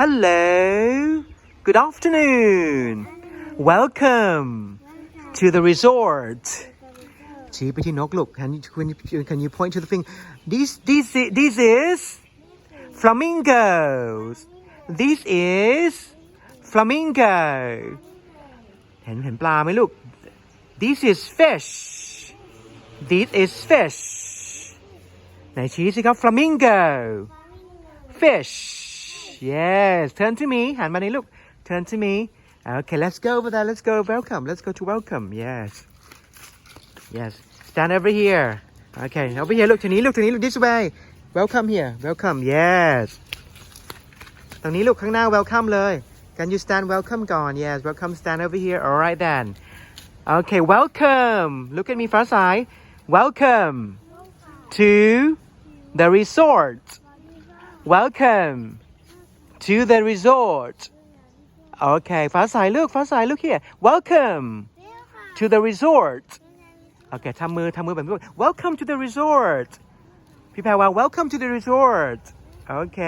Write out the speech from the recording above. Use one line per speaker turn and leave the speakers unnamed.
Hello. Good afternoon. Welcome to the resort. ชี้ไปที่นกลูก Can you can you can you point to the thing? This this i- this is flamingos. This is flamingo. เห็นเห็นปลาไหมลูก This is fish. This is fish. ไหนชี้สิครับ flamingo. Fish. Yes. Turn to me. หันมานี่ลูก Turn to me. Okay, let's go over there. Let's go. Welcome. Let's go to welcome. Yes. Yes. Stand over here. Okay. Over here. Look ทางนี้ Look ทางนี้ Look this way. Welcome here. Welcome. Yes. ตรงนี้ลูกข้างหน้า welcome เลย Can you stand welcome ก่อน Yes. Welcome. Stand over here. All right then. Okay. Welcome. Look at me ฟ้าสาย Welcome to the resort. Welcome to the resort. Okay. ฟ้าสาย look ฟ้าสาย look here. Welcome to the resort. โอเคทำมือทำมือแบบนี้ Welcome to the resort พี่แพรว่า Welcome to the resort โอเค